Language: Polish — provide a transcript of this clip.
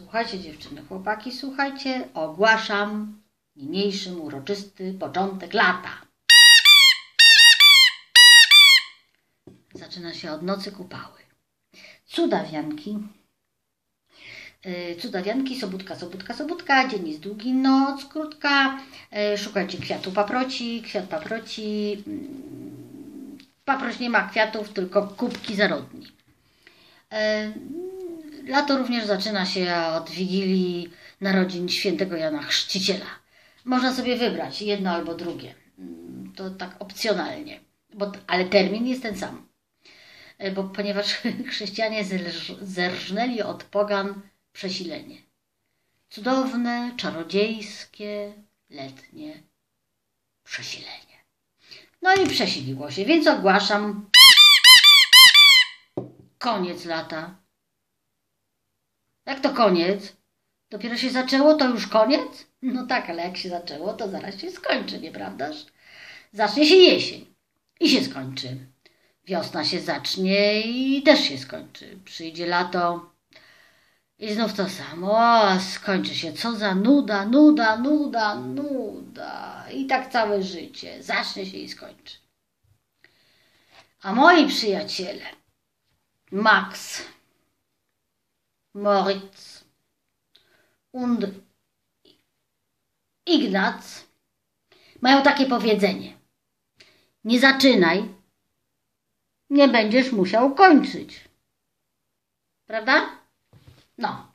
Słuchajcie dziewczyny, chłopaki, słuchajcie, ogłaszam niniejszym uroczysty początek lata. Zaczyna się od nocy kupały. Cudawianki. Yy, Cudawianki, sobótka, sobótka, sobótka, dzień jest długi, noc krótka. Yy, Szukajcie kwiatu paproci, kwiat paproci. mm, Paproć nie ma kwiatów, tylko kubki zarodni. Lato również zaczyna się od Wigilii Narodzin Świętego Jana Chrzciciela. Można sobie wybrać jedno albo drugie. Mm, To tak opcjonalnie, bo, ale termin jest ten sam. E, Bo ponieważ chrześcijanie zerżnęli od pogan przesilenie. Cudowne, czarodziejskie, letnie przesilenie. No i przesiliło się, więc ogłaszam koniec lata. Jak to koniec? Dopiero się zaczęło, to już koniec? No tak, ale jak się zaczęło, to zaraz się skończy, nieprawdaż? Zacznie się jesień i się skończy. Wiosna się zacznie i też się skończy. Przyjdzie lato i znów to samo. O, skończy się. Co za nuda, nuda, nuda, nuda. I tak całe życie. Zacznie się i skończy. A moi przyjaciele, Max, Moritz und Ignac mają takie powiedzenie. Nie zaczynaj, nie będziesz musiał kończyć. Prawda? No.